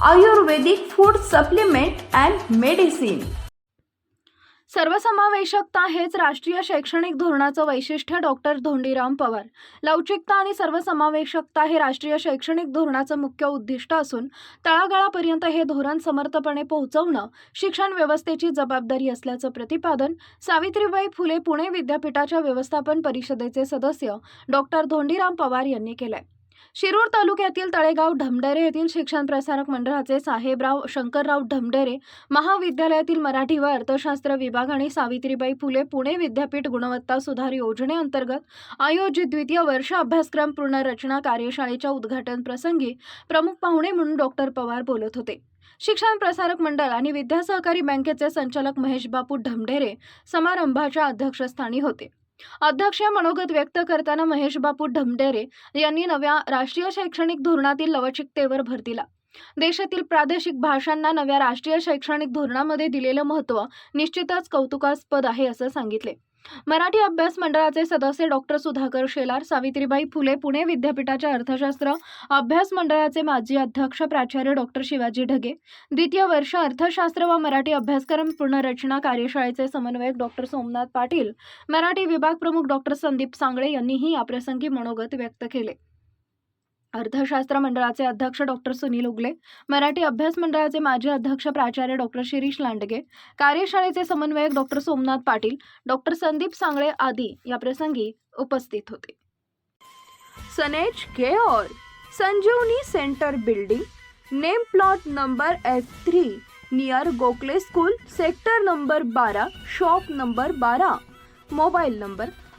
Ayurvedic food supplement and medicine सर्वसमावेशकता हेच राष्ट्रीय शैक्षणिक धोरणाचं वैशिष्ट्य डॉक्टर धोंडीराम पवार. लवचिकता आणि सर्वसमावेशकता हे राष्ट्रीय शैक्षणिक धोरणाचं मुख्य उद्दिष्ट असून तळागाळापर्यंत हे धोरण समर्थपणे पोहोचवणं शिक्षण व्यवस्थेची जबाबदारी असल्याचं प्रतिपादन सावित्रीबाई फुले पुणे विद्यापीठाच्या व्यवस्थापन परिषदेचे सदस्य डॉक्टर धोंडीराम पवार यांनी केलंय. शिरूर तालुक्यातील तळेगाव ढमडेरे येथील शिक्षण प्रसारक मंडळाचे साहेबराव शंकरराव ढमडेरे महाविद्यालयातील मराठी व अर्थशास्त्र विभाग आणि सावित्रीबाई फुले पुणे विद्यापीठ गुणवत्ता सुधार योजनेअंतर्गत आयोजित द्वितीय वर्ष अभ्यासक्रम पुनर्रचना कार्यशाळेच्या उद्घाटन प्रसंगी प्रमुख पाहुणे म्हणून डॉक्टर पवार बोलत होते. शिक्षण प्रसारक मंडळ आणि विद्या सहकारी बँकेचे संचालक महेश बापू ढमढेरे समारंभाच्या अध्यक्षस्थानी होते. अध्यक्ष मनोगत व्यक्त करताना महेश बापू ढमढेरे यांनी नव्या राष्ट्रीय शैक्षणिक धोरणातील लवचिकतेवर भर दिला. देशातील प्रादेशिक भाषांना नव्या राष्ट्रीय शैक्षणिक धोरणामध्ये दिलेलं महत्त्व निश्चितच कौतुकास्पद आहे असं सांगितले. मराठी अभ्यास मंडळाचे सदस्य डॉक्टर सुधाकर शेलार सावित्रीबाई फुले पुणे विद्यापीठाच्या अर्थशास्त्र अभ्यास मंडळाचे माजी अध्यक्ष प्राचार्य डॉक्टर शिवाजी ढगे द्वितीय वर्ष अर्थशास्त्र व मराठी अभ्यासक्रम पुनर्रचना कार्यशाळेचे समन्वयक डॉक्टर सोमनाथ पाटील मराठी विभाग प्रमुख डॉक्टर संदीप सांगळे यांनीही याप्रसंगी मनोगत व्यक्त केले. अर्थशास्त्र मंडळाचे अध्यक्ष डॉक्टर सुनील उगले मराठी अभ्यास मंडळाचे माजी अध्यक्ष प्राचार्य डॉक्टर शिरीष लांडगे कार्यशाळेचे समन्वयक डॉक्टर सोमनाथ पाटील डॉक्टर संदीप सांगळे आदी या प्रसंगी उपस्थित होते. सनेज care Sanjeevani centre building name plot number F three near Gokhale school sector number बारा शॉप नंबर बारा मोबाईल नंबर